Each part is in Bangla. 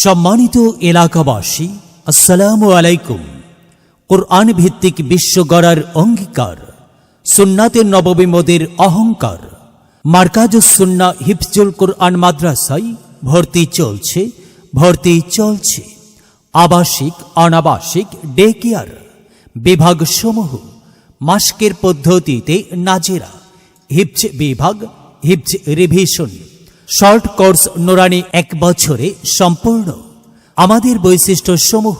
সম্মানিত এলাকাবাসী, আসসালামু আলাইকুম। কোরআন ভিত্তিক বিশ্ব গড়ার অঙ্গীকার সুন্নাতের নববিমদের অহংকার, মার্কাজ সুন্না হিফজুল কোরআন মাদ্রাসায় ভর্তি চলছে ভর্তি চলছে। আবাসিক, অনাবাসিক ডে কেয়ার বিভাগসমূহ মাস্কের পদ্ধতিতে নাজেরা হিপজ বিভাগ হিপজ রিভিশন। শর্ট কোর্স নোরানি এক বছরে সম্পূর্ণ। আমাদের বৈশিষ্ট্য সমূহ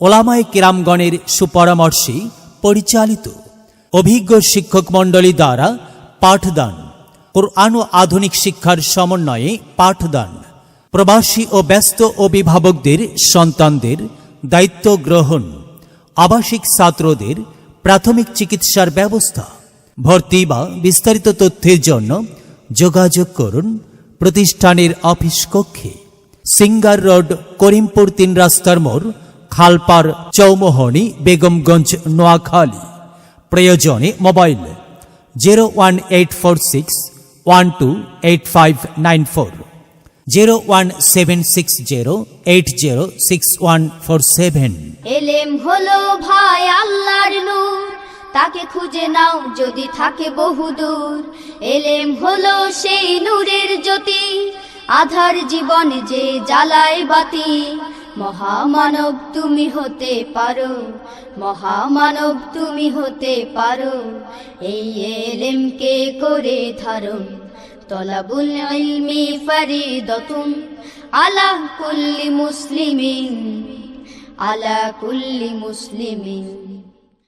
ওলামায় কিরামগণের সুপরামর্শে পরিচালিত। অভিজ্ঞ শিক্ষক মণ্ডলী দ্বারা পাঠদান, কোরআন আধুনিক শিক্ষার সমন্বয়ে পাঠদান, প্রবাসী ও ব্যস্ত অভিভাবকদের সন্তানদের দায়িত্ব গ্রহণ, আবাসিক ছাত্রদের প্রাথমিক চিকিৎসার ব্যবস্থা, ভর্তি বা বিস্তারিত তথ্যের জন্য যোগাযোগ করুন প্রতিষ্ঠানের অফিস কক্ষে, সিঙ্গার রোড, করিমপুর তিন রাস্তার মোড় খালপার চৌমোহনী, বেগমগঞ্জ নোয়াখালী। প্রয়োজনে mobile zero one eight four six one two eight five nine four, zero one seven six zero eight zero six one four seven. এলেম হলো ভাই আল্লাহর নূর, তাকে খুঁজে নাও যদি থাকে বহুদূর। এলেম হলো সেই নূরের জ্যোতি, আধার জীবন যে জ্বালায় বাতি, মহামানব তুমি হতে পারো, মহামানব তুমি হতে পারো, এই এলেমকে করে ধারণ, তলাবুল ইলমি ফারিদতুন, আলা কুল্লি মুসলিমিন, আলা কুল্লি মুসলিমিন।